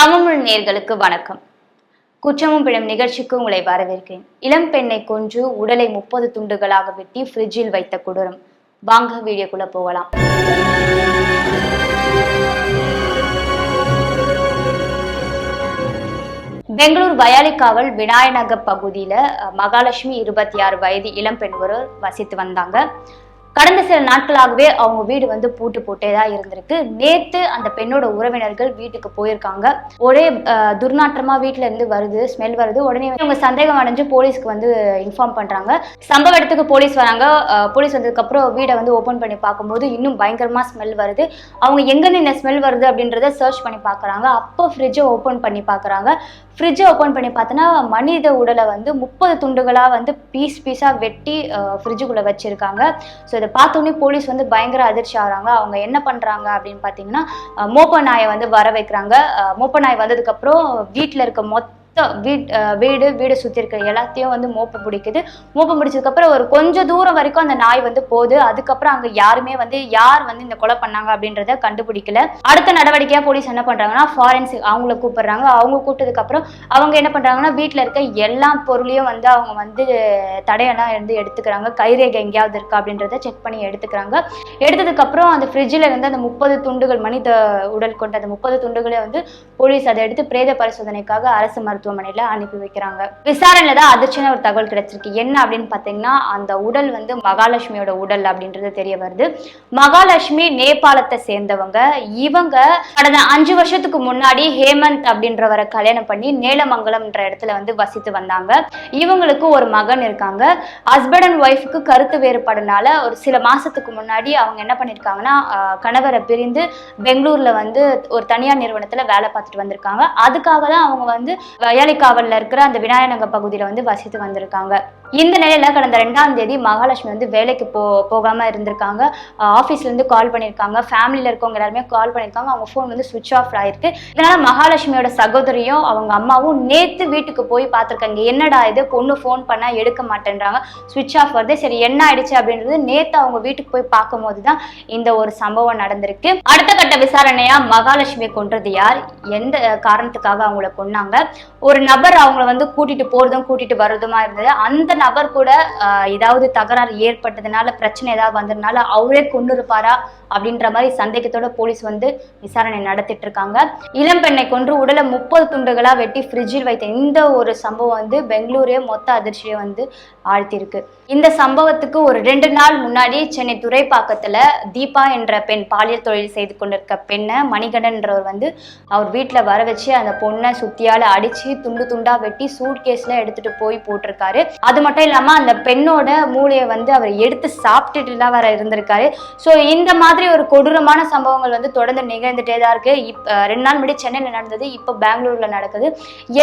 தமிழ் நேர்களுக்கு வணக்கம். குற்றமும் பிழம் நிகழ்ச்சிக்கு உங்களை வரவேற்கிறேன். இளம் பெண்ணை கொன்று உடலை முப்பது துண்டுகளாக வெட்டி ஃப்ரிட்ஜில் வைத்த கொடூரம். வாங்க வீடியோக்குள்ள போகலாம். பெங்களூர் வயாலிக்காவல் விநாயநகர் பகுதியில மகாலட்சுமி இருபத்தி ஆறு வயது இளம்பெண் ஒரு வசித்து வந்தாங்க. கடந்த சில நாட்களாகவே அவங்க வீடு வந்து பூட்டு போட்டே தான் இருந்திருக்கு. நேத்து அந்த பெண்ணோட உறவினர்கள் வீட்டுக்கு போயிருக்காங்க. ஒரே துர்நாற்றமா வீட்ல இருந்து வருது ஸ்மெல் வருது. உடனே அவங்க சந்தேகம் அடைஞ்சு போலீஸ்க்கு வந்து இன்ஃபார்ம் பண்றாங்க. சம்பவ இடத்துக்கு போலீஸ் வராங்க. போலீஸ் வந்ததுக்கு அப்புறம் வீடை வந்து ஓபன் பண்ணி பார்க்கும்போது இன்னும் பயங்கரமா ஸ்மெல் வருது. அவங்க எங்கேருந்து இந்த ஸ்மெல் வருது அப்படின்றத சர்ச் பண்ணி பாக்குறாங்க அப்போ ஃப்ரிட்ஜை ஓபன் பண்ணி பாக்குறாங்க ஃப்ரிட்ஜை ஓப்பன் பண்ணி பார்த்தோன்னா மனித உடலை வந்து முப்பது துண்டுகளாக வந்து பீஸ் பீஸாக வெட்டி ஃப்ரிட்ஜுக்குள்ளே வச்சுருக்காங்க. ஸோ இதை பார்த்தோன்னே போலீஸ் வந்து பயங்கர அதிர்ச்சி ஆகிறாங்க. அவங்க என்ன பண்ணுறாங்க அப்படின்னு பார்த்தீங்கன்னா மோப்ப நாயை வந்து வர வைக்கிறாங்க. மோப்ப நாய் வந்ததுக்கப்புறம் வீட்டில் இருக்க மொத்த வீட் வீடு வீடு சுற்றி இருக்கிற எல்லாத்தையும் வந்து மோப்பு பிடிக்குது. மோப்பு பிடிச்சதுக்கப்புறம் ஒரு கொஞ்சம் தூரம் வரைக்கும் அந்த நாய் வந்து போகுது. அதுக்கப்புறம் அங்கே யாருமே வந்து யார் வந்து இந்த கொலை பண்ணாங்க அப்படின்றத கண்டுபிடிக்கல. அடுத்த நடவடிக்கையாக போலீஸ் என்ன பண்ணுறாங்கன்னா ஃபாரன்சிக் அவங்கள கூப்பிடுறாங்க. அவங்க கூப்பிட்டதுக்கப்புறம் அவங்க என்ன பண்ணுறாங்கன்னா வீட்டில் இருக்க எல்லா பொருளையும் வந்து அவங்க வந்து தடையெல்லாம் இருந்து எடுத்துக்கிறாங்க. கைரேகை எங்கேயாவது இருக்கா அப்படின்றத செக் பண்ணி எடுத்துக்கிறாங்க. எடுத்ததுக்கப்புறம் அந்த ஃப்ரிட்ஜில் இருந்து அந்த முப்பது துண்டுகள் மனித உடல் கொண்ட அந்த முப்பது துண்டுகளை வந்து போலீஸ் அதை எடுத்து பிரேத பரிசோதனைக்காக அரசு மருத்துவமனையில் அனுப்பி வைக்கிறாங்க. விசாரணையில் தான் அதிர்ச்சியான ஒரு தகவல் கிடைச்சிருக்கு. என்ன அப்படின்னு பார்த்தீங்கன்னா அந்த உடல் வந்து மகாலட்சுமியோட உடல் அப்படின்றது தெரிய வருது. மகாலட்சுமி நேபாளத்தை சேர்ந்தவங்க. இவங்க கடந்த அஞ்சு வருஷத்துக்கு முன்னாடி ஹேமந்த் அப்படின்றவரை கல்யாணம் பண்ணி நேலமங்கலம்ன்ற இடத்துல வந்து வசித்து வந்தாங்க. இவங்களுக்கு ஒரு மகன் இருக்காங்க. ஹஸ்பண்ட் அண்ட் ஒய்ஃபுக்கு கருத்து வேறுபாடுனால ஒரு சில மாசத்துக்கு முன்னாடி அவங்க என்ன பண்ணியிருக்காங்கன்னா கணவரை பிரிந்து பெங்களூர்ல வந்து ஒரு தனியார் நிறுவனத்துல வேலை பார்த்துட்டு வந்திருக்காங்க. அதுக்காக தான் அவங்க வந்து கையாளிக்காவலில் இருக்கிற அந்த விநாயகநகர் பகுதியில் வந்து வசித்து வந்திருக்காங்க. இந்த நிலையில கடந்த ரெண்டாம் தேதி மகாலட்சுமி வந்து வேலைக்கு போ போகாம இருந்திருக்காங்க. ஆஃபீஸ்லேருந்து கால் பண்ணியிருக்காங்க. ஃபேமிலியில் இருக்கவங்க எல்லாருமே கால் பண்ணியிருக்காங்க. அவங்க ஃபோன் வந்து சுவிட்ச் ஆஃப் ஆயிருக்கு. இதனால மகாலட்சுமியோட சகோதரியும் அவங்க அம்மாவும் நேத்து வீட்டுக்கு போய் பார்த்துருக்காங்க. என்னடா இது? பொண்ணு ஃபோன் பண்ணால் எடுக்க மாட்டேன்றாங்க. சுவிட்ச் ஆஃப் வருது. சரி என்ன ஆயிடுச்சு அப்படின்றது நேத்து அவங்க வீட்டுக்கு போய் பார்க்கும்போது தான் இந்த ஒரு சம்பவம் நடந்திருக்கு. அடுத்த கட்ட விசாரணையா மகாலட்சுமி கொன்றது யார்? எந்த காரணத்துக்காக அவங்கள கொன்னாங்க? ஒரு நபர் அவங்கள வந்து கூட்டிட்டு போறதும் கூட்டிட்டு வர்றதுமா இருந்தது. அந்த நபர் கூட ஏதாவது தகராறு ஏற்பட்டதுனால பிரச்சனை ஏதாவது வந்ததுனால அவரே கொண்டு இருப்பாரா அப்படின்ற மாதிரி சந்தேகத்தோட போலீஸ் வந்து விசாரணை நடத்திட்டு இருக்காங்க. இளம் பெண்ணை கொன்று உடலை முப்பது துண்டுகளா வெட்டி ஃப்ரிட்ஜில் வைத்த இந்த ஒரு சம்பவம் வந்து பெங்களூரே மொத்த அதிர்ச்சியை வந்து ஆழ்த்தியிருக்கு. இந்த சம்பவத்துக்கு ஒரு ரெண்டு நாள் முன்னாடி சென்னை துறைப்பாக்கத்துல தீபா என்ற பெண் பாலியல் தொழில் செய்து கொண்டிருக்க பெண்ணை மணிகண்டன்றவர் வந்து அவர் வீட்டில் வர வச்சு அந்த பொண்ணை சுத்தியால அடிச்சு துண்டு துண்டா வெட்டி சூட் கேஸ்ல எடுத்துட்டு போய் போட்டிருக்காரு. அது மட்டும் இல்லாம அந்த பெண்ணோட மூளையை வந்து அவர் எடுத்து சாப்பிட்டுட்டுலாம் வர இருந்திருக்காரு. ஸோ இந்த மாதிரி ஒரு கொடூரமான சம்பவங்கள் வந்து தொடர்ந்து நிகழ்ந்துட்டே தான் இருக்கு. இப்ப ரெண்டு நாள் முன்னாடி சென்னையில் நடந்தது இப்போ பெங்களூர்ல நடக்குது.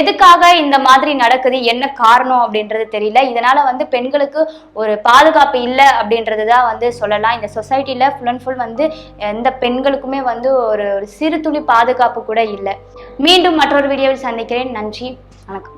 எதுக்காக இந்த மாதிரி நடக்குது என்ன காரணம் அப்படின்றது தெரியல. இதனால வந்து பெண்களுக்கு ஒரு பாதுகாப்பு இல்லை அப்படின்றது தான் வந்து சொல்லலாம். இந்த சொசைட்டில ஃபுல் அண்ட் ஃபுல் வந்து எந்த பெண்களுக்குமே வந்து ஒரு ஒரு சிறு துளி பாதுகாப்பு கூட இல்லை. மீண்டும் மற்றொரு வீடியோவில் சந்திக்கிறேன். நன்றி. வணக்கம்